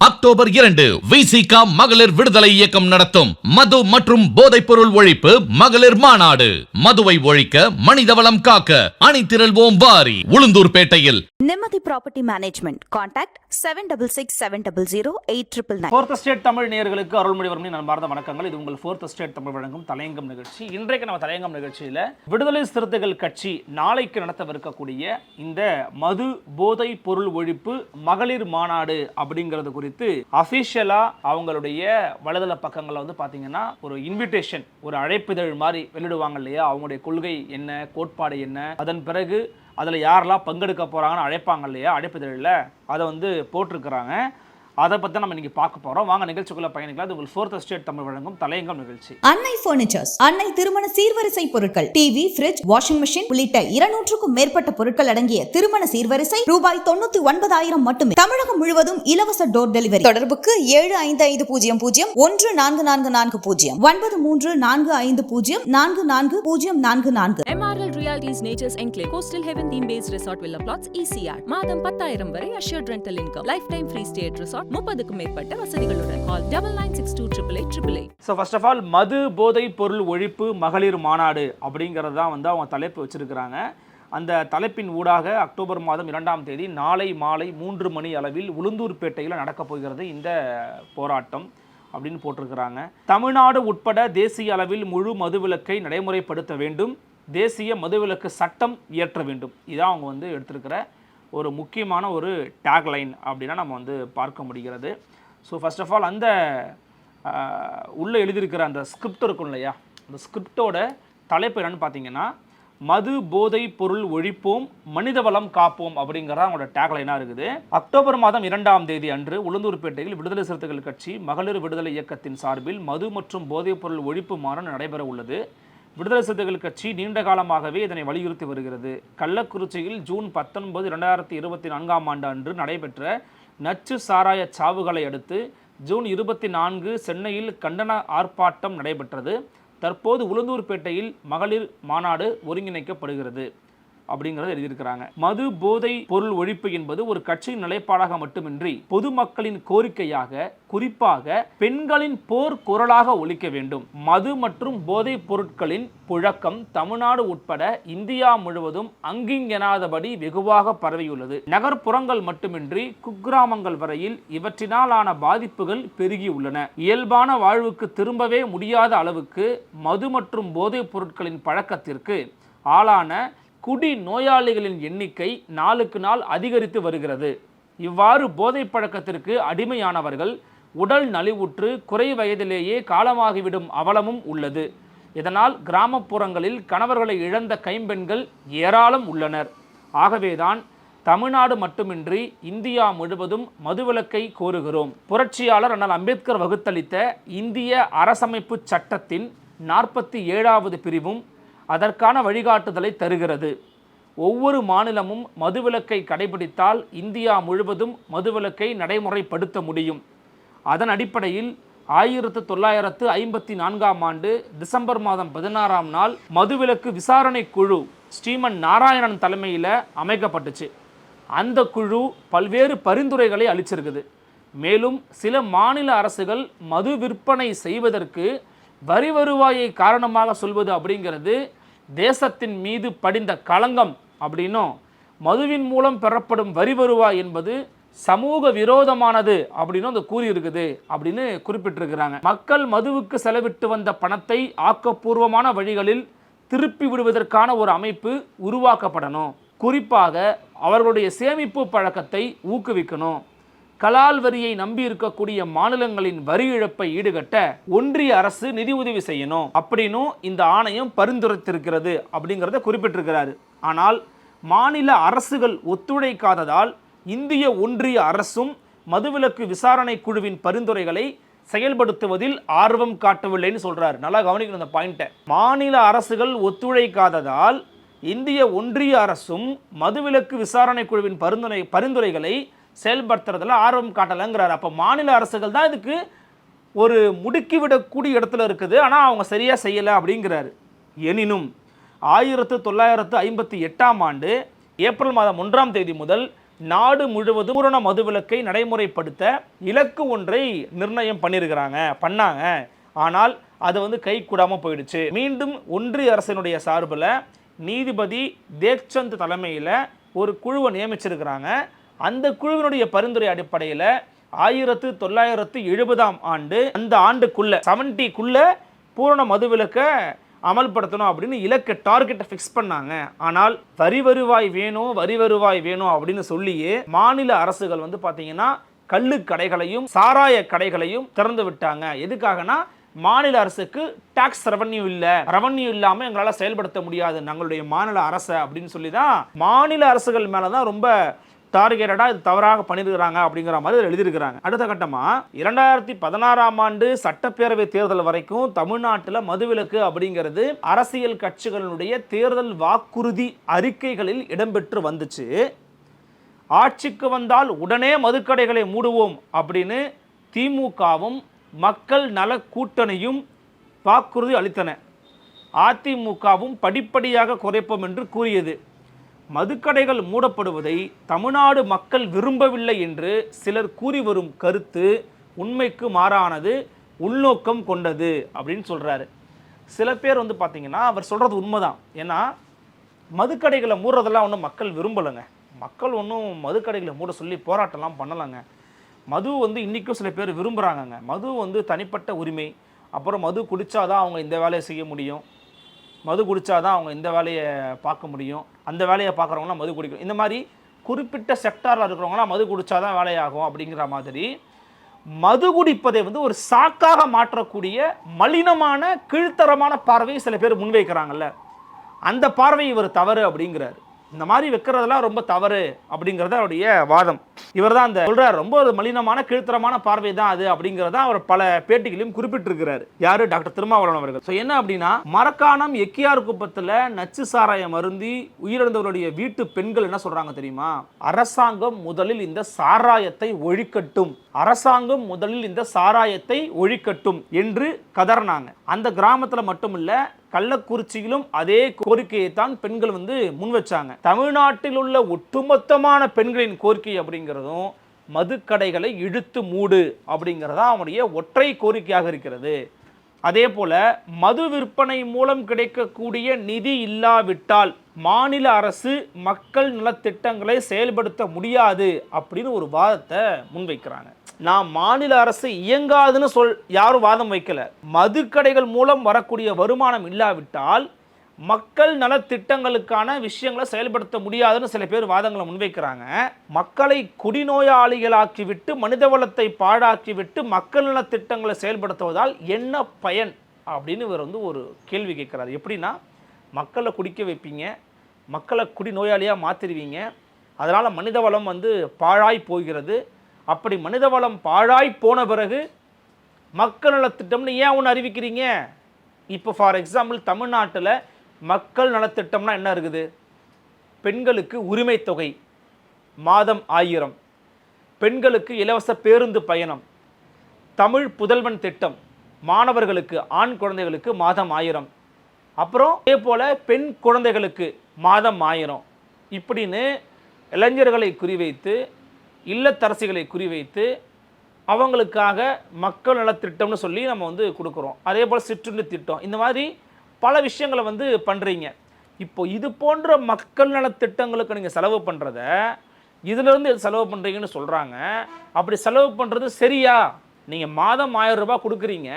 up October இரண்டு விசிகா மகளிர் விடுதலை இயக்கம் நடத்தும். மது மற்றும் போதைப் பொருள் ஒழிப்பு மகளிர் மாநாடு. மதுவை ஒழிக்க மனிதவளம் காக்க அணிதிரள்வோம் வாரி உளுந்தூர்பேட்டையில் Nimmathi property management contact seven double six seven double zero eight triple nine. Fourth state Tamil நேயர்களுக்கு அருள்மொழிவர்மணி நண்பார்ந்த வணக்கங்கள். இது உங்கள் ஃபோர்த் ஸ்டேட் தமிழ் வழங்கும் தலையங்கம் நிகழ்ச்சி. இன்றைக்கு நம்ம தலையங்கம் நிகழ்ச்சியில் விடுதலை சிறுத்தைகள் கட்சி நாளைக்கு நடத்தவிருக்கக்கூடிய இந்த மது போதை பொருள் ஒழிப்பு மகளிர் மாநாடு அப்படிங்கிறது குறித்து அஃபிஷியலாக அவங்களுடைய வலைதள பக்கங்களில் வந்து பார்த்தீங்கன்னா ஒரு இன்விடேஷன் ஒரு அழைப்பிதழ் மாதிரி வெளியிடுவாங்க இல்லையா? அவங்களுடைய கொள்கை என்ன கோட்பாடு என்ன? அதன் பிறகு அதில் யாரெல்லாம் பங்கெடுக்க போகிறாங்கன்னு அழைப்பாங்க இல்லையா? அழைப்பிதழில் அதை வந்து போட்டிருக்கிறாங்க. அதை பற்றி நம்ம இன்னைக்கு பார்க்க போகிறோம் வாங்க நிகழ்ச்சிக்குள்ள பயணிக்கலாம். இது உங்கள் ஃபோர்த் ஸ்டேட் தமிழ் வழங்கும் தலையங்கம் நிகழ்ச்சி. அன்னை பர்னிச்சர்ஸ் அன்னை திருமண சீர்வரிசை பொருட்கள் டிவி ஃபிரிட்ஜ் வாஷிங் மிஷின் உள்ளிட்ட இருநூற்றுக்கும் மேற்பட்ட பொருட்கள் அடங்கிய திருமண சீர்வரிசை ரூபாய் தொண்ணூத்தி ஒன்பதாயிரம் மட்டுமே. தமிழகம் முழுவதும் இலவச டோர் டெலிவரி தொடர்புக்கு ஏழு ஐந்து ஐந்து பூஜ்ஜியம் பூஜ்ஜியம் ஒன்று நான்கு நான்கு நான்கு பூஜ்ஜியம். ஒன்பது மூன்று நான்கு ஐந்து பூஜ்ஜியம் நான்கு நான்கு பூஜ்ஜியம் நான்கு நான்கு. Realities nature's Nature's coastal heaven theme base resort villa flats ECR மாதம் பத்தாயிரம் வரை assured rental income lifetime free at resort முப்பதுக்கும் மேற்பட்ட வசதிகளுடன். Call double nine six two triple eight triple eight so first of all மது போதை பொருள் ஒழிப்பு மகளிர் மாநாடு அப்படிங்கிறது தான் வந்து அவங்க தலைப்பு வச்சிருக்கிறாங்க. அந்த தலைப்பின் ஊடாக அக்டோபர் மாதம் இரண்டாம் தேதி நாளை மாலை மூன்று மணி அளவில் உளுந்தூர்பேட்டையில் நடக்கப் போகிறது இந்த போராட்டம் அப்படின்னு போட்டிருக்கிறாங்க. தமிழ்நாடு உட்பட தேசிய அளவில் முழு மதுவிலக்கை நடைமுறைப்படுத்த வேண்டும். தேசிய மதுவிலக்கு சட்டம் இயற்ற வேண்டும். இதான் அவங்க வந்து எடுத்திருக்கிற ஒரு முக்கியமான ஒரு டேக்லைன் அப்படின்னா நம்ம வந்து பார்க்க முடிகிறது. ஸோ ஃபர்ஸ்ட் ஆஃப் ஆல் அந்த உள்ளே எழுதியிருக்கிற அந்த ஸ்கிரிப்ட் இருக்கும் இல்லையா? அந்த ஸ்கிரிப்டோட தலைப்பு என்னன்னு பார்த்தீங்கன்னா மது போதை பொருள் ஒழிப்போம் மனித வளம் காப்போம் அப்படிங்கிறத அவங்களோட டேக்லைனாக இருக்குது. அக்டோபர் மாதம் இரண்டாம் தேதி அன்று உளுந்தூர்பேட்டையில் விடுதலை சிறுத்தைகள் கட்சி மகளிர் விடுதலை இயக்கத்தின் சார்பில் மது மற்றும் போதைப் பொருள் ஒழிப்பு மாநாடு நடைபெற உள்ளது. விடுதலை சிறுத்தைகள் கட்சி நீண்ட காலமாகவே இதனை வலியுறுத்தி வருகிறது. கள்ளக்குறிச்சியில் ஜூன் பத்தொன்பது இரண்டாயிரத்தி இருபத்தி நான்காம் ஆண்டு அன்று நடைபெற்ற நச்சு சாராய சாவுகளை அடுத்து ஜூன் இருபத்தி நான்கு சென்னையில் கண்டன ஆர்ப்பாட்டம் நடைபெற்றது. தற்போது உளுந்தூர்பேட்டையில் மகளிர் மாநாடு ஒருங்கிணைக்கப்படுகிறது. அப்படிங்கிறத எழுதியிருக்கிறாங்க. மது போதை பொருள் ஒழிப்பு என்பது ஒரு கட்சியின் நிலைப்பாடாக மட்டுமின்றி பொதுமக்களின் கோரிக்கையாக குறிப்பாக பெண்களின் போர் குரலாக ஒழிக்க வேண்டும். மது மற்றும் போதைப் பொருட்களின் புழக்கம் தமிழ்நாடு உட்பட இந்தியா முழுவதும் அங்கிங்கெனாதபடி வெகுவாக பரவியுள்ளது. நகர்ப்புறங்கள் மட்டுமின்றி குக்கிராமங்கள் வரையில் இவற்றினாலான பாதிப்புகள் பெருகியுள்ளன இயல்பான வாழ்வுக்கு திரும்பவே முடியாத அளவுக்கு மது மற்றும் போதைப் பொருட்களின் பழக்கத்திற்கு ஆளான குடி நோயாளிகளின் எண்ணிக்கை நாளுக்கு நாள் அதிகரித்து வருகிறது. இவ்வாறு போதை பழக்கத்திற்கு அடிமையானவர்கள் உடல் நலிவுற்று குறை வயதிலேயே காலமாகிவிடும் அவலமும் உள்ளது. இதனால் கிராமப்புறங்களில் கணவர்களை இழந்த கைம்பெண்கள் ஏராளம் உள்ளனர். ஆகவேதான் தமிழ்நாடு மட்டுமின்றி இந்தியா முழுவதும் மதுவிலக்கை கோருகிறோம். புரட்சியாளர் அண்ணல் அம்பேத்கர் வகுத்தளித்த இந்திய அரசமைப்பு சட்டத்தின் நாற்பத்தி ஏழாவது பிரிவும் அதற்கான வழிகாட்டுதலை தருகிறது. ஒவ்வொரு மாநிலமும் மதுவிலக்கை கடைபிடித்தால் இந்தியா முழுவதும் மதுவிலக்கை நடைமுறைப்படுத்த முடியும். அதன் அடிப்படையில் ஆயிரத்து தொள்ளாயிரத்து ஐம்பத்தி நான்காம் ஆண்டு டிசம்பர் மாதம் பதினாறாம் நாள் மதுவிலக்கு விசாரணை குழு ஸ்ரீமன் நாராயணன் தலைமையில் அமைக்கப்பட்டுச்சு. அந்த குழு பல்வேறு பரிந்துரைகளை அளிச்சிருக்குது. மேலும் சில மாநில அரசுகள் மது விற்பனை செய்வதற்கு வரி வருவாயை காரணமாக சொல்வது அப்படிங்கிறது தேசத்தின் மீது படிந்த களங்கம் அப்படின்னும் மதுவின் மூலம் பெறப்படும் வரி வருவாய் என்பது சமூக விரோதமானது அப்படின்னு அந்த கூறியிருக்குது அப்படின்னு குறிப்பிட்டிருக்கிறாங்க. மக்கள் மதுவுக்கு செலவிட்டு வந்த பணத்தை ஆக்கப்பூர்வமான வழிகளில் திருப்பி விடுவதற்கான ஒரு அமைப்பு உருவாக்கப்படணும். குறிப்பாக அவர்களுடைய சேமிப்பு பழக்கத்தை ஊக்குவிக்கணும். கலால் வரியை நம்பி இருக்கக்கூடிய மாநிலங்களின் வரி இழப்பை ஈடுகட்ட ஒன்றிய அரசு நிதி உதவி செய்யணும் அப்படின்னும் இந்த ஆணையம் பரிந்துரைத்திருக்கிறது அப்படிங்கிறத குறிப்பிட்டிருக்கிறாரு. ஆனால் மாநில அரசுகள் ஒத்துழைக்காததால் இந்திய ஒன்றிய அரசும் மதுவிலக்கு விசாரணை குழுவின் பரிந்துரைகளை செயல்படுத்துவதில் ஆர்வம் காட்டவில்லைன்னு சொல்றாரு. நல்லா கவனிக்கணும் அந்த பாயிண்ட்டை. மாநில அரசுகள் ஒத்துழைக்காததால் இந்திய ஒன்றிய அரசும் மதுவிலக்கு விசாரணை குழுவின் பரிந்துரை பரிந்துரைகளை செயல்படுத்துறதுல ஆர்வம் காட்டலைங்கிறார். அப்போ மாநில அரசுகள் தான் இதுக்கு ஒரு முடுக்கிவிடக்கூடிய இடத்துல இருக்குது. ஆனால் அவங்க சரியாக செய்யலை அப்படிங்கிறாரு. எனினும் ஆயிரத்து தொள்ளாயிரத்து ஐம்பத்தி எட்டாம் ஆண்டு ஏப்ரல் மாதம் ஒன்றாம் தேதி முதல் நாடு முழுவதும் பூரண மதுவிலக்கை நடைமுறைப்படுத்த இலக்கு ஒன்றை நிர்ணயம் பண்ணியிருக்கிறாங்க பண்ணாங்க. ஆனால் அது வந்து கை கூடாமல் போயிடுச்சு. மீண்டும் ஒன்றிய அரசினுடைய சார்பில் நீதிபதி தேக்சந்த் தலைமையில் ஒரு குழுவை நியமிச்சிருக்கிறாங்க. அந்த குழுவினுடைய பரிந்துரை அடிப்படையில் ஆயிரத்து தொள்ளாயிரத்து எழுபதாம் ஆண்டு அந்த ஆண்டுக்குள்ள செவன்ட்டிக்குள்ள பூரண மதுவிலக்கை அமல்படுத்தணும் அப்படின்னு இலக்க டார்கெட்டை ஃபிக்ஸ் பண்ணாங்க. ஆனால் வரி வருவாய் வேணும் வரி வருவாய் வேணும் அப்படின்னு சொல்லியே மாநில அரசுகள் வந்து பார்த்தீங்கன்னா கள்ளு கடைகளையும் சாராய கடைகளையும் திறந்து விட்டாங்க. எதுக்காகனா மாநில அரசுக்கு டாக்ஸ் ரெவன்யூ இல்லை. ரெவன்யூ இல்லாமல் எங்களால் செயல்படுத்த முடியாது. நம்மளுடைய மாநில அரசை அப்படின்னு சொல்லி தான் மாநில அரசுகள் மேலே தான் ரொம்ப டார்கெட்டடாக இது தவறாக பண்ணியிருக்கிறாங்க அப்படிங்கிற மாதிரி இதுல எழுதியிருக்கிறாங்க. அடுத்த கட்டமாக இரண்டாயிரத்தி பதினாறாம் ஆண்டு சட்டப்பேரவை தேர்தல் வரைக்கும் தமிழ்நாட்டில் மதுவிலக்கு அப்படிங்கிறது அரசியல் கட்சிகளுடைய தேர்தல் வாக்குறுதி அறிக்கைகளில் இடம்பெற்று வந்துச்சு. ஆட்சிக்கு வந்தால் உடனே மதுக்கடைகளை மூடுவோம் அப்படின்னு திமுகவும் மக்கள் நல கூட்டணியும் வாக்குறுதி அளித்தன. அதிமுகவும் படிப்படியாக குறைப்போம் என்று கூறியது. மதுக்கடைகள் மூடப்படுவதை தமிழ்நாடு மக்கள் விரும்பவில்லை என்று சிலர் கூறி வரும் கருத்து உண்மைக்கு மாறானது உள்நோக்கம் கொண்டது அப்படின்னு சொல்கிறாரு சில பேர் வந்து பார்த்தீங்கன்னா அவர் சொல்கிறது உண்மைதான். ஏன்னா மதுக்கடைகளை மூடுறதெல்லாம் ஒன்றும் மக்கள் விரும்பலைங்க. மக்கள் ஒன்றும் மதுக்கடைகளை மூட சொல்லி போராட்டம்லாம் பண்ணலைங்க. மது வந்து இன்றைக்கும் சில பேர் விரும்புகிறாங்கங்க மது வந்து தனிப்பட்ட உரிமை. அப்புறம் மது குடித்தாதான் அவங்க இந்த வேலையை செய்ய முடியும். மது குடித்தாதான் அவங்க இந்த வேலையை பார்க்க முடியும். அந்த வேலையை பார்க்குறவங்களாம் மது குடிக்கணும். இந்த மாதிரி குறிப்பிட்ட செக்டாரில் இருக்கிறவங்களாம் மது குடித்தாதான் வேலையாகும் அப்படிங்கிற மாதிரி மது குடிப்பதை வந்து ஒரு சாக்காக மாற்றக்கூடிய மலினமான கீழ்த்தரமான பார்வையை சில பேர் முன்வைக்கிறாங்கல்ல. அந்த பார்வை இவர் தவறு அப்படிங்கிறார். இந்த மாதிரி வைக்கிறதெல்லாம் ரொம்ப தவறு அப்படிங்கிறது அவருடைய வாதம். இவர் தான் அந்த சொல்கிறார் ரொம்ப ஒரு மலினமான கீழ்த்தரமான பார்வை தான் அது அப்படிங்கிறத அவர் பல பேட்டிகளையும் குறிப்பிட்டிருக்கிறார். யார்? டாக்டர் திருமாவளவன் அவர்கள். ஸோ என்ன அப்படின்னா மரக்காணம் எக்கியார் குப்பத்தில் நச்சு சாராயம் அருந்தி உயிரிழந்தவருடைய வீட்டு பெண்கள் என்ன சொல்கிறாங்க தெரியுமா? அரசாங்கம் முதலில் இந்த சாராயத்தை ஒழிக்கட்டும். அரசாங்கம் முதலில் இந்த சாராயத்தை ஒழிக்கட்டும் என்று கதறினாங்க. அந்த கிராமத்தில் மட்டும் கள்ளக்குறிச்சியிலும் அதே கோரிக்கையை தான் பெண்கள் வந்து முன் வச்சாங்க. தமிழ்நாட்டில் உள்ள ஒட்டுமொத்தமான பெண்களின் கோரிக்கை அப்படிங்கிறதும் மதுக்கடைகளை இழுத்து மூடு அப்படிங்கிறதா அவனுடைய ஒற்றை கோரிக்கையாக இருக்கிறது. அதே போல மது விற்பனை மூலம் கிடைக்கக்கூடிய நிதி இல்லாவிட்டால் மாநில அரசு மக்கள் நலத்திட்டங்களை செயல்படுத்த முடியாது அப்படின்னு ஒரு வாதத்தை முன்வைக்கிறாங்க. நான் மாநில அரசு இயங்காதுன்னு சொல் யாரும் வாதம் வைக்கல. மதுக்கடைகள் மூலம் வரக்கூடிய வருமானம் இல்லாவிட்டால் மக்கள் நலத்திட்டங்களுக்கான விஷயங்களை செயல்படுத்த முடியாதுன்னு சில பேர் வாதங்களை முன்வைக்கிறாங்க. மக்களை குடிநோயாளிகளாக்கிவிட்டு மனிதவளத்தை பாழாக்கிவிட்டு மக்கள் நலத்திட்டங்களை செயல்படுத்துவதால் என்ன பயன்? அப்படின்னு இவர் வந்து ஒரு கேள்வி கேட்குறாரு. எப்படின்னா மக்களை குடிக்க வைப்பீங்க மக்களை குடிநோயாளியாக மாற்றிடுவீங்க அதனால் மனிதவளம் வந்து பாழாய் போகிறது அப்படி மனிதவளம் பாழாய் போன பிறகு மக்கள் நலத்திட்டம்னு ஏன் ஒன்று அறிவிக்கிறீங்க? இப்போ ஃபார் எக்ஸாம்பிள் தமிழ்நாட்டில் மக்கள் நலத்திட்டம்னா என்ன இருக்குது? பெண்களுக்கு உரிமை தொகை மாதம் ஆயிரம். பெண்களுக்கு இலவச பேருந்து பயணம் தமிழ் புதல்வன் திட்டம் மாணவர்களுக்கு ஆண் குழந்தைகளுக்கு மாதம் ஆயிரம். அப்புறம் அதே போல் பெண் குழந்தைகளுக்கு மாதம் ஆயிரம். இப்படின்னு இளைஞர்களை குறிவைத்து இல்லத்தரசிகளை குறிவைத்து அவங்களுக்காக மக்கள் நலத்திட்டம்னு சொல்லி நம்ம வந்து கொடுக்குறோம். அதே போல் சிற்றுண்டி திட்டம். இந்த மாதிரி பல விஷயங்களை வந்து பண்ணுறீங்க இப்போ இது போன்ற மக்கள் நலத்திட்டங்களுக்கு நீங்கள் செலவு பண்ணுறத இதிலிருந்து எது செலவு பண்ணுறீங்கன்னு சொல்கிறாங்க அப்படி செலவு பண்ணுறது சரியா? நீங்கள் மாதம் ஆயிரம் ரூபாய் கொடுக்குறீங்க.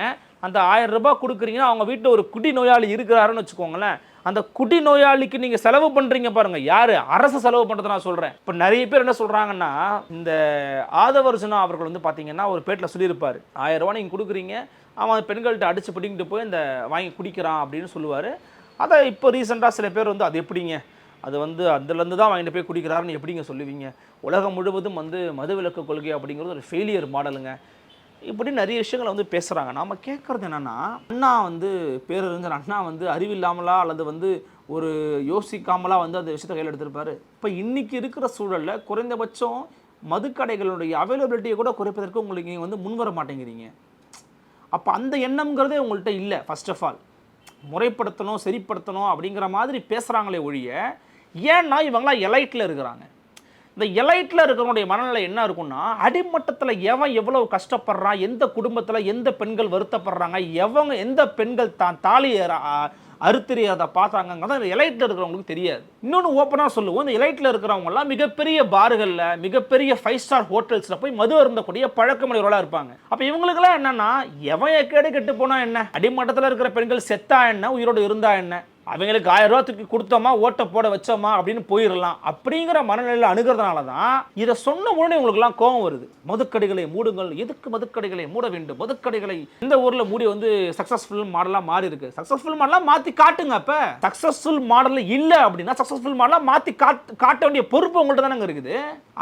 அந்த ஆயிரம் ரூபாய் கொடுக்குறீங்கன்னா அவங்க வீட்டில் ஒரு குடி நோயாளி இருக்கிறாருன்னு வச்சுக்கோங்களேன். அந்த குடி நோயாளிக்கு நீங்கள் செலவு பண்ணுறீங்க பாருங்க. யார்? அரசு செலவு பண்ணுறதை நான் சொல்கிறேன் இப்போ நிறைய பேர் என்ன சொல்கிறாங்கன்னா இந்த ஆதவர்ஜுனா அவர்கள் வந்து பார்த்தீங்கன்னா ஒரு பேட்டில் சொல்லியிருப்பார். ஆயிரம் ரூபா நீங்கள் கொடுக்குறீங்க. அவன் பெண்கள்கிட்ட அடித்து பிடிங்கிட்டு போய் இந்த வாங்கி குடிக்கிறான் அப்படின்னு சொல்லுவார். அதை இப்போ ரீசெண்டாக சில பேர் வந்து அது எப்படிங்க? அது வந்து அதுலேருந்து தான் வாங்கிட்டு போய் குடிக்கிறாருன்னு எப்படிங்க சொல்லுவீங்க? உலகம் முழுவதும் வந்து மதுவிலக்கு கொள்கை அப்படிங்கிறது ஒரு ஃபெயிலியர் மாடலுங்க இப்படி நிறைய விஷயங்களை வந்து பேசுகிறாங்க நாம் கேட்குறது என்னென்னா அண்ணா வந்து பேரறிஞர் அண்ணா வந்து அறிவில்லாமலா அல்லது வந்து ஒரு யோசிக்காமலா வந்து அந்த விஷயத்தை கையில் எடுத்திருப்பாரு. இப்போ இன்றைக்கி இருக்கிற சூழலில் குறைந்தபட்சம் மதுக்கடைகளுடைய அவைலபிலிட்டியை கூட குறைப்பதற்கு உங்களுக்கு நீங்கள் வந்து முன்வர மாட்டேங்கிறீங்க. அப்போ அந்த எண்ணம்ங்கிறதே உங்கள்கிட்ட இல்லை ஃபர்ஸ்ட் ஆஃப் ஆல் முறைப்படுத்தணும் சரிப்படுத்தணும் அப்படிங்கிற மாதிரி பேசுகிறாங்களே ஒழிய ஏன்னா இவங்களாம் எலைட்டில் இருக்கிறாங்க. இந்த எலைட்டில் இருக்கிறவனுடைய மனநிலை என்ன இருக்கும்னா அடிமட்டத்தில் எவன் எவ்வளவு கஷ்டப்படுறான் எந்த குடும்பத்தில் எந்த பெண்கள் வருத்தப்படுறாங்க எவங்க எந்த பெண்கள் தான் தாலி அ- பார்த்தாங்கிறத எலைட்டில் இருக்கிறவங்களுக்கு தெரியாது. இன்னொன்று ஓப்பனாக சொல்லுவோம் இந்த எலைட்டில் இருக்கிறவங்கலாம் மிகப்பெரிய பாருகளில் மிகப்பெரிய ஃபைவ் ஸ்டார் ஹோட்டல்ஸில் போய் மது அருந்தக்கூடிய பழக்கமுடையவர்களாக இருப்பாங்க. அப்போ இவங்களுக்கெல்லாம் என்னன்னா எவன் எக்கேடு கெட்டு போனால் என்ன? அடிமட்டத்தில் இருக்கிற பெண்கள் செத்தா என்ன? உயிரோடு இருந்தா என்ன? அவங்களுக்கு ஆயிரம் ரூபா தூக்கி கொடுத்தோமா ஓட்டை போட வச்சோமா அப்படின்னு போயிடலாம் அப்படிங்கிற மனநிலையில் அணுகிறதுனால தான் இதை சொன்ன உடனே உங்களுக்குலாம் கோபம் வருது. மதுக்கடைகளை மூடுங்கள். எதுக்கு மதுக்கடைகளை மூட வேண்டும்? மதுக்கடைகளை இந்த ஊரில் மூடி வந்து சக்ஸஸ்ஃபுல் மாடலாக மாறி இருக்கு சக்ஸஸ்ஃபுல் மாடலாக மாற்றி காட்டுங்க அப்போ. சக்ஸஸ்ஃபுல் மாடல் இல்லை அப்படின்னா சக்ஸஸ்ஃபுல் மாடலாக மாற்றி காட்டு காட்ட வேண்டிய பொறுப்பு உங்கள்கிட்ட தானங்க இருக்குது.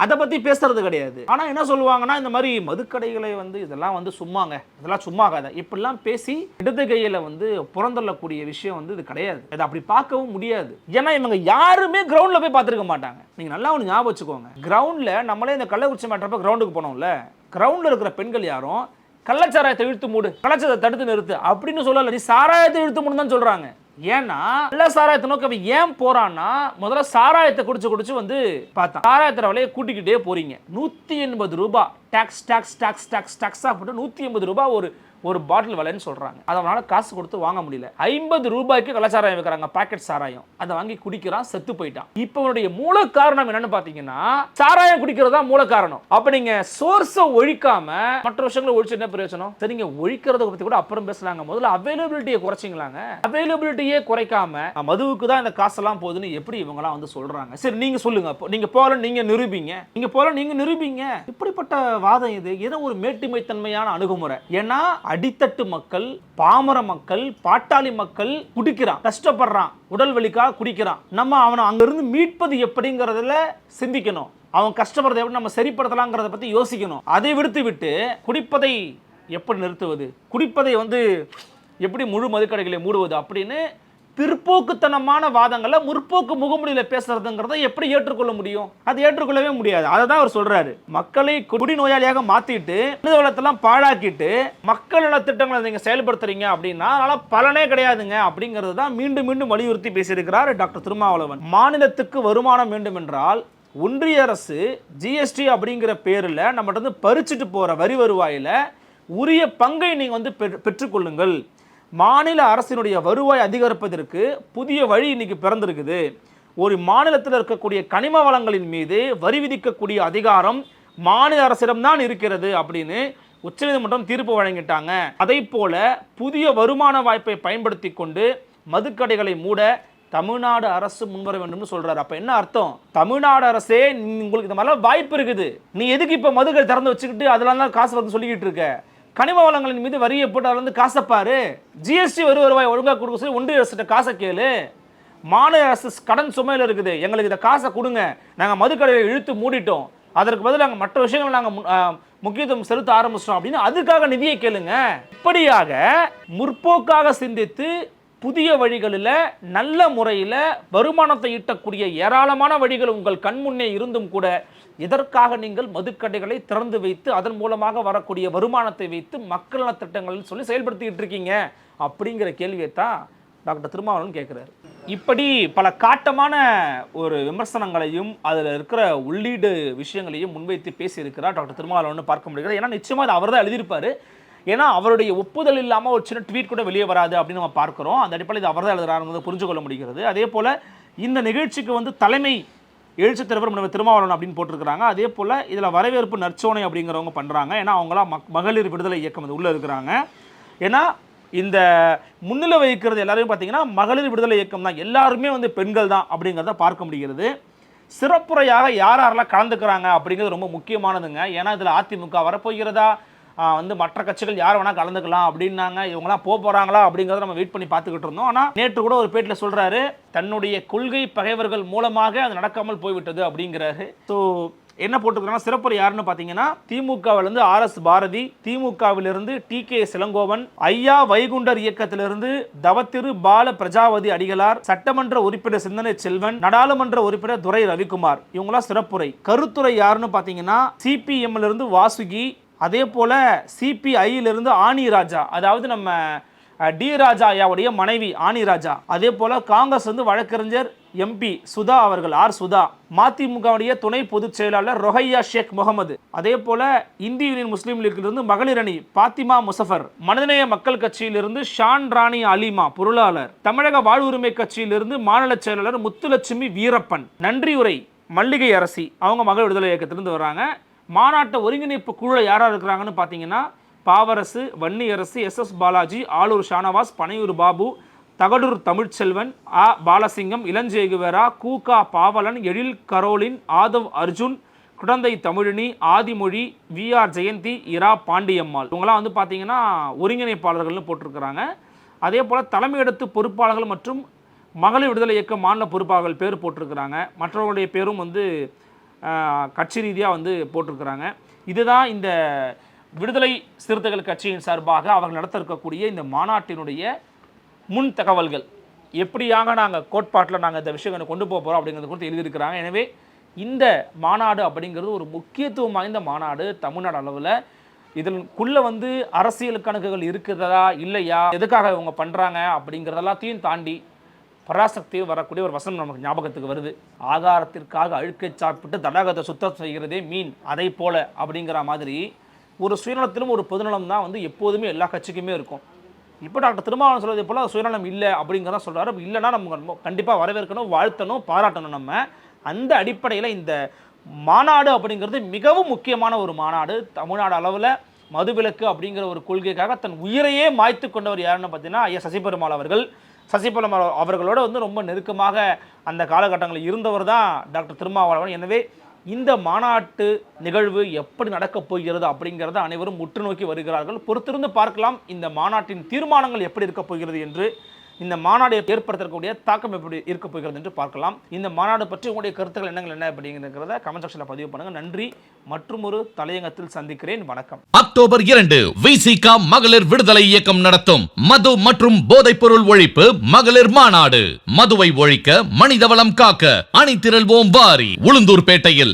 அதை பற்றி பேசுறது கிடையாது. ஆனால் என்ன சொல்லுவாங்கன்னா இந்த மாதிரி மதுக்கடைகளை வந்து இதெல்லாம் வந்து சும்மாங்க. இதெல்லாம் சும்மா இப்படிலாம் பேசி இடது கையில் வந்து புறந்தள்ளக்கூடிய விஷயம் வந்து இது கிடையாது. அதை அப்படி பார்க்கவும் முடியாது. ஏன்னா இவங்க யாருமே கிரவுண்டில் போய் பார்த்துருக்க மாட்டாங்க. நீங்கள் நல்லா ஒன்று ஞாபகம் வச்சுக்கோங்க. கிரவுண்டில் நம்மளே இந்த கள்ளக்குறிச்சி மாட்டப்ப கிரவுண்டுக்கு போனோம்ல. கிரவுண்டில் இருக்கிற பெண்கள் யாரும் கள்ளச்சாராயத்தை இழுத்து மூடு கள்ளச்சாரத்தை தடுத்து நிறுத்து அப்படின்னு சொல்லல. நீ சாராயத்தை இழுத்து மூடு தான் சொல்றாங்க. ஏன்னா நல்ல சாராயத்தை நோக்கி அவன் ஏன் போறான்னா முதல்ல சாராயத்தை குடிச்சு குடிச்சு வந்து பார்த்தான். சாராயத்தை விலையை கூட்டிக்கிட்டே போறீங்க. நூத்தி எண்பது ரூபாய். டாக்ஸ் டாக்ஸ் டாக்ஸ் டாக்ஸ் டாக்ஸாக போட்டு நூத்தி எண்பது ரூபாய் ஒரு ஒரு பாட்டில் விலைன்னு சொல்கிறாங்க அதை காசு கொடுத்து வாங்க முடியல. ஐம்பது ரூபாய்க்கு கலாச்சாரம் வைக்கிறாங்க. பாக்கெட் சாராயம். அதை வாங்கி குடிக்கிறான் செத்து போயிட்டான். இப்போ அவனுடைய மூல காரணம் என்னன்னு பார்த்தீங்கன்னா சாராயம் குடிக்கிறது தான் மூல காரணம். அப்போ நீங்கள் சோர்ஸை ஒழிக்காம மற்ற விஷயங்களை ஒழிச்சு என்ன பிரயோஜனம்? சரிங்க ஒழிக்கிறத பற்றி கூட அப்புறம் பேசலாங்க. முதல்ல அவைலபிலிட்டியை குறைச்சிங்களாங்க. அவைலபிலிட்டியே குறைக்காம மதுவுக்கு தான் இந்த காசெல்லாம் போகுதுன்னு எப்படி இவங்கலாம் வந்து சொல்கிறாங்க சரி நீங்கள் சொல்லுங்க. அப்போ நீங்கள் போல நீங்கள் நிரூபிங்க. நீங்கள் போல நீங்கள் நிரூபிங்க. இப்படிப்பட்ட வாதம் இது. ஏதோ ஒரு மேட்டுமைத்தன்மையான அணுகுமுறை. ஏன்னா அடித்தட்டு மக்கள் பாமர மக்கள் பாட்டாளி மக்கள் குடிக்கிறான். கஷ்டப்படுறான். உடல் வலிக்காக குடிக்கிறான். நம்ம அவனை அங்கிருந்து மீட்பது எப்படிங்கிறதுல சிந்திக்கணும். அவன் கஷ்டப்படுறதை எப்படி நம்ம சரிப்படுத்தலாங்கிறத பற்றி யோசிக்கணும். அதை விடுத்து விட்டு குடிப்பதை எப்படி நிறுத்துவது? குடிப்பதை வந்து எப்படி முழு மதுக்கடைகளை மூடுவது அப்படின்னு பிற்போக்குத்தனமான வாதங்களை முற்போக்கு முகமொழியில பேசுறதுங்கிறத எப்படி ஏற்றுக்கொள்ள முடியும்? அது ஏற்றுக்கொள்ளவே முடியாது. அதை தான் அவர் சொல்றாரு. மக்களை குடி நோயாளியாக மாத்திட்டு மனித வளத்தெல்லாம் பாழாக்கிட்டு மக்கள் நலத்திட்டங்களை நீங்க செயல்படுத்துறீங்க அப்படின்னா அதனால பலனே கிடையாதுங்க அப்படிங்கிறது தான் மீண்டும் மீண்டும் வலியுறுத்தி பேசியிருக்கிறார் டாக்டர் திருமாவளவன். மாநிலத்துக்கு வருமானம் வேண்டும் என்றால் ஒன்றிய அரசு ஜிஎஸ்டி அப்படிங்கிற பேரில் நம்மகிட்ட வந்து பறிச்சுட்டு போகிற வரி வருவாயில் உரிய பங்கை நீங்கள் வந்து பெற்று- பெற்றுக்கொள்ளுங்கள். மாநில அரசினுடைய வருவாய் அதிகரிப்பதற்கு புதிய வழி இன்னைக்கு பிறந்திருக்குது. ஒரு மாநிலத்தில் இருக்கக்கூடிய கனிம வளங்களின் மீது வரி விதிக்கக்கூடிய அதிகாரம் மாநில அரசிடம்தான் இருக்கிறது அப்படின்னு உச்சநீதிமன்றம் தீர்ப்பு வழங்கிட்டாங்க. அதை போல புதிய வருமான வாய்ப்பை பயன்படுத்தி கொண்டு மதுக்கடைகளை மூட தமிழ்நாடு அரசு முன்வர வேண்டும்னு சொல்றாரு. அப்ப என்ன அர்த்தம்? தமிழ்நாடு அரசே உங்களுக்கு இந்த மாதிரிலாம் வாய்ப்பு இருக்குது. நீ எதுக்கு இப்ப மதுக்கடை திறந்து வச்சுக்கிட்டு அதெல்லாம் தான் காசு வந்து சொல்லிக்கிட்டு இருக்க? கனிம வளங்களின் மீது வரியை போட்டு அவர் வந்து காசைப்பார் ஜிஎஸ்டி வரி வருவாய் ஒழுங்காக கொடுக்க சொல்லி ஒன்றிய அரசு காசை கேளு. மாநில அரசு கடன் சுமையில் இருக்குது. எங்களுக்கு இந்த காசை கொடுங்க. நாங்கள் மதுக்கடையை இழுத்து மூடிட்டோம். அதற்கு பதில் நாங்கள் மற்ற விஷயங்களை நாங்கள் முக்கியத்துவம் செலுத்த ஆரம்பிச்சிட்டோம் அப்படின்னு அதுக்காக நிதியை கேளுங்க. இப்படியாக முற்போக்காக சிந்தித்து புதிய வழிகளில் நல்ல முறையில் வருமானத்தை ஈட்டக்கூடிய ஏராளமான வழிகள் உங்கள் கண்முன்னே இருந்தும் கூட இதற்காக நீங்கள் மதுக்கடைகளை திறந்து வைத்து அதன் மூலமாக வரக்கூடிய வருமானத்தை வைத்து மக்கள் நலத் சொல்லி செயல்படுத்திக்கிட்டு இருக்கீங்க. அப்படிங்கிற கேள்வியை தான் டாக்டர் திருமாவளவன் கேட்குறாரு. இப்படி பல காட்டமான ஒரு விமர்சனங்களையும் அதில் இருக்கிற உள்ளீடு விஷயங்களையும் முன்வைத்து பேசியிருக்கிறார் டாக்டர் திருமாவளவன் பார்க்க முடிகிறது. ஏன்னா நிச்சயமாக அவர் தான் எழுதியிருப்பார். ஏன்னா அவருடைய ஒப்புதல் இல்லாமல் ஒரு சின்ன ட்வீட் கூட வெளியே வராது அப்படின்னு நம்ம பார்க்குறோம். அந்த அடிப்படையில் இது அவர் தான் எழுதுறாருங்கிறத புரிஞ்சு கொள்ள முடிகிறது. அதே போல் இந்த நிகழ்ச்சிக்கு வந்து தலைமை எழுச்சி தலைவர் நம்ம திருமாவளவன் அப்படின்னு போட்டிருக்கிறாங்க. அதே போல் இதில் வரவேற்பு நற்சோனை அப்படிங்கிறவங்க பண்ணுறாங்க ஏன்னா அவங்களாம் மக் மகளிர் விடுதலை இயக்கம் இது உள்ளே இருக்கிறாங்க. ஏன்னா இந்த முன்னிலை வைக்கிறது எல்லாரையும் பார்த்தீங்கன்னா மகளிர் விடுதலை இயக்கம் தான். எல்லாருமே வந்து பெண்கள் தான் அப்படிங்கிறத பார்க்க முடிகிறது. சிறப்புரையாக யார் யாரெல்லாம் கலந்துக்கிறாங்க அப்படிங்கிறது ரொம்ப முக்கியமானதுங்க. ஏன்னா இதில் அதிமுக வரப்போகிறதா? வந்து மற்ற கட்சிகள் யார் வேணால் கலந்துக்கலாம் அப்படின்னாங்க. இவங்களாம் போக போகிறாங்களா அப்படிங்கிறத நம்ம வெயிட் பண்ணி பார்த்துக்கிட்டு இருந்தோம். ஆனால் நேற்று கூட ஒரு பேட்டில் சொல்கிறாரு தன்னுடைய கொள்கை பகைவர்கள் மூலமாக அது நடக்காமல் போய்விட்டது அப்படிங்கிறாரு. ஸோ என்ன போட்டுக்கிறாங்கன்னா சிறப்புரை யாருன்னு பார்த்தீங்கன்னா திமுகவிலிருந்து ஆர் எஸ் பாரதி திமுகவிலிருந்து டி கே சிலங்கோவன் ஐயா வைகுண்டர் இயக்கத்திலிருந்து தவத்திரு பால பிரஜாவதி அடிகளார் சட்டமன்ற உறுப்பினர் சிந்தனை செல்வன் நாடாளுமன்ற உறுப்பினர் துரை ரவிக்குமார். இவங்களாம் சிறப்புரை. கருத்துரை யாருன்னு பார்த்தீங்கன்னா சிபிஎம்ல இருந்து வாசுகி அதே போல் சிபிஐயிலிருந்து ஆனி ராஜா அதாவது நம்ம டி ராஜா ஐயாவுடைய மனைவி ஆனி ராஜா அதே போல் காங்கிரஸ் வந்து வழக்கறிஞர் எம்பி சுதா அவர்கள் ஆர் சுதா மதிமுகவுடைய துணை பொதுச் செயலாளர் ரொஹையா ஷேக் முகமது அதே போல் இந்திய யூனியன் முஸ்லீம் லீக்கிலிருந்து மகளிர் அணி பாத்திமா முசஃபர் மனிதநேய மக்கள் கட்சியிலிருந்து ஷான் ராணி அலிமா பொருளாளர் தமிழக வாழ்வுரிமை கட்சியிலிருந்து மாநில செயலாளர் முத்துலட்சுமி வீரப்பன். நன்றியுரை மல்லிகை அரசி அவங்க மகள் விடுதலை இயக்கத்திலிருந்து வராங்க மாநாட்டை ஒருங்கிணைப்பு குழு யாரா இருக்கிறாங்கன்னு பார்த்தீங்கன்னா பாவரசு வன்னியரசு எஸ் எஸ் பாலாஜி ஆளூர் ஷானவாஸ் பனையூர் பாபு தகடூர் தமிழ்ச்செல்வன் ஆ Balasingam Ilanchekuvera KUKA Pavalan Ezhil Caroline Aadhav Arjun Kudanthai Tamizhini Aadhimozhi V R Jayanthi Ira Pandiyammal. இவங்களாம் வந்து பார்த்தீங்கன்னா ஒருங்கிணைப்பாளர்கள்னு போட்டிருக்கிறாங்க. அதே போல் தலைமையிடத்து பொறுப்பாளர்கள் மற்றும் மகளிர் விடுதலை இயக்க மாநில பொறுப்பாளர்கள் பேர் போட்டிருக்கிறாங்க. மற்றவர்களுடைய பேரும் வந்து கட்சி ரீதியாக வந்து போட்டிருக்கிறாங்க. இதுதான் இந்த விடுதலை சிறுத்தைகள் கட்சியின் சார்பாக அவர்கள் நடத்த இருக்கக்கூடிய இந்த மாநாட்டினுடைய முன் தகவல்கள். எப்படியாக நாங்கள் கோட்பாட்டில் நாங்கள் இந்த விஷயங்களை கொண்டு போக போகிறோம் அப்படிங்கிறது குறித்து எழுதியிருக்கிறாங்க. எனவே இந்த மாநாடு அப்படிங்கிறது ஒரு முக்கியத்துவம் வாய்ந்த மாநாடு தமிழ்நாடு அளவில். இதற்குள்ளே வந்து அரசியல் கணக்குகள் இருக்கிறதா இல்லையா எதுக்காக இவங்க பண்ணுறாங்க அப்படிங்கிறதெல்லாத்தையும் தாண்டி பராசக்தியில் வரக்கூடிய ஒரு வசனம் நமக்கு ஞாபகத்துக்கு வருது. ஆகாரத்திற்காக அழுக்கை சாப்பிட்டு தடாகத்தை சுத்தம் செய்கிறதே மீன் அதை போல அப்படிங்கிற மாதிரி ஒரு சுயநலத்திலும் ஒரு பொதுநலம் தான் வந்து எப்போதுமே எல்லா கட்சிக்குமே இருக்கும். இப்போ டாக்டர் திருமாவளவன் சொல்வது போல சுயநலம் இல்லை அப்படிங்கிறத சொல்கிறாரு இல்லைன்னா நம்ம கண்டிப்பாக வரவேற்கணும் வாழ்த்தணும் பாராட்டணும் நம்ம. அந்த அடிப்படையில் இந்த மாநாடு அப்படிங்கிறது மிகவும் முக்கியமான ஒரு மாநாடு. தமிழ்நாடு அளவில் மதுவிலக்கு அப்படிங்கிற ஒரு கொள்கைக்காக தன் உயிரையே மாய்த்து கொண்டவர் யாருன்னு பார்த்தீங்கன்னா ஐயா சசிபெருமாள் அவர்கள். சசிபலம் அவர்களோட வந்து ரொம்ப நெருக்கமாக அந்த காலகட்டங்களில் இருந்தவர் தான் டாக்டர் திருமாவளவன். எனவே இந்த மாநாட்டு நிகழ்வு எப்படி நடக்கப் போகிறது அப்படிங்கிறத அனைவரும் உற்று நோக்கி வருகிறார்கள். பொறுத்திருந்து பார்க்கலாம் இந்த மாநாட்டின் தீர்மானங்கள் எப்படி இருக்கப் போகிறது என்று இந்த மாநாடு ஏற்படுத்தக்கூடிய தாக்கம் எப்படி இருக்க போகிறது என்று பார்க்கலாம். இந்த மாநாடு பற்றி உங்களுடைய கருத்துக்கள் என்னங்கள் என்ன அப்படிங்கிறத கமெண்ட் செக்ஷனில் பதிவு பண்ணுங்க. நன்றி. மற்றும் ஒரு தலையங்கத்தில் சந்திக்கிறேன். வணக்கம். அக்டோபர் இரண்டு விசிகா மகளிர் விடுதலை இயக்கம் நடத்தும் மது மற்றும் போதைப்பொருள் ஒழிப்பு மகளிர் மாநாடு. மதுவை ஒழிக்க மனிதவளம் காக்க அணிதிரள்வோம் வாரி. உளுந்தூர்பேட்டையில்